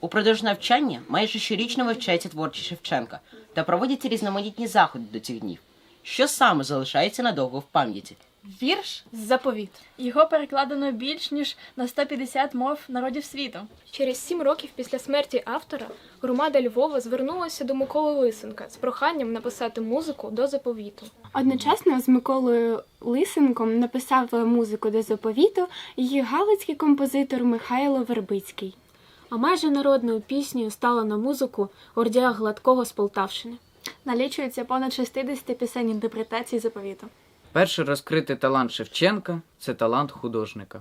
Упродовж навчання майже щорічно вивчається творчість Шевченка та проводяться різноманітні заходи до цих днів. Що саме залишається надовго в пам'яті? Вірш заповіт. Його перекладено більш ніж на 150 мов народів світу. Через сім років після смерті автора громада Львова звернулася до Миколи Лисенка з проханням написати музику до заповіту. Одночасно з Миколою Лисенком написав музику до заповіту і галицький композитор Михайло Вербицький. А майже народною піснею стала на музику Ордія Гладкого з Полтавщини. Налічується понад 60 пісень інтерпретацій заповіту. Перший розкритий талант Шевченка це талант художника.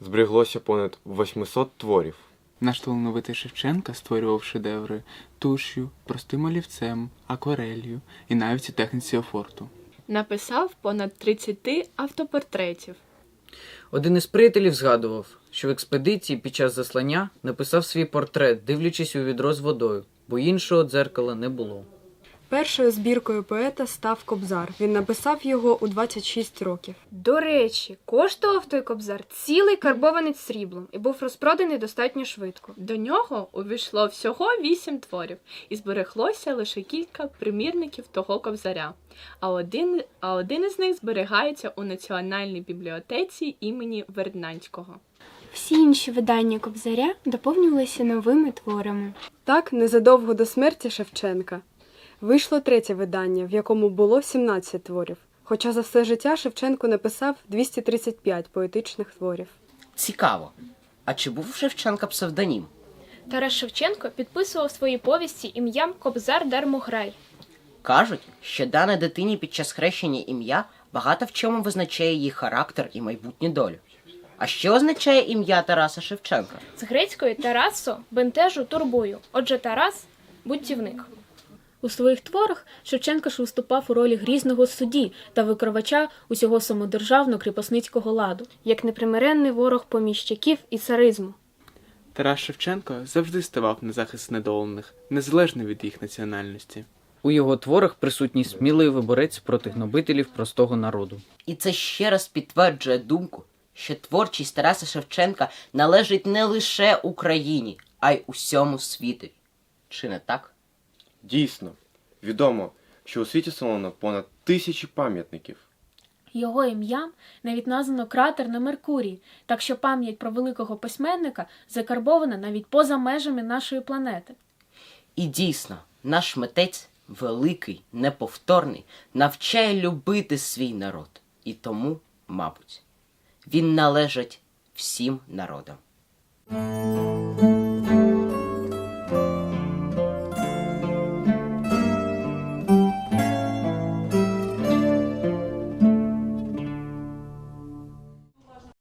Збереглося понад 800 творів. Наш талановитий Шевченка створював шедеври туш'ю, простим олівцем, акварелью і навіть у техніці офорту. Написав понад 30 автопортретів. Один із приятелів згадував, що в експедиції під час заслання написав свій портрет, дивлячись у відро з водою, бо іншого дзеркала не було. Першою збіркою поета став Кобзар. Він написав його у 26 років. До речі, коштував той кобзар цілий карбованець сріблом і був розпроданий достатньо швидко. До нього увійшло всього вісім творів, і збереглося лише кілька примірників того кобзаря. А один, а один із них зберігається у Національній бібліотеці імені Верднанського. Всі інші видання Кобзаря доповнювалися новими творами. Так, незадовго до смерті Шевченка вийшло третє видання, в якому було 17 творів. Хоча за все життя Шевченко написав 235 поетичних творів. Цікаво. А чи був у Шевченка псевдонім? Тарас Шевченко підписував свої повісті ім'ям Кобзар Дармограй. Кажуть, що дане дитині під час хрещення ім'я багато в чому визначає її характер і майбутню долю. А що означає ім'я Тараса Шевченка? З грецької Тарасо бентежу турбую. Отже, Тарас бунтівник. У своїх творах Шевченко ж виступав у ролі грізного судді та викривача усього самодержавно-кріпосницького ладу, як непримиренний ворог поміщиків і царизму. Тарас Шевченко завжди ставав на захист недолених, незалежно від їх національності. У його творах присутній сміливий борець проти гнобителів простого народу. І це ще раз підтверджує думку, що творчість Тараса Шевченка належить не лише Україні, а й усьому світу. Чи не так? Дійсно, відомо, що у світі встановлено понад тисячі пам'ятників. Його ім'ям навіть названо кратер на Меркурії, так що пам'ять про великого письменника закарбована навіть поза межами нашої планети. І дійсно, наш митець, великий, неповторний, навчає любити свій народ. І тому, мабуть, він належить всім народам.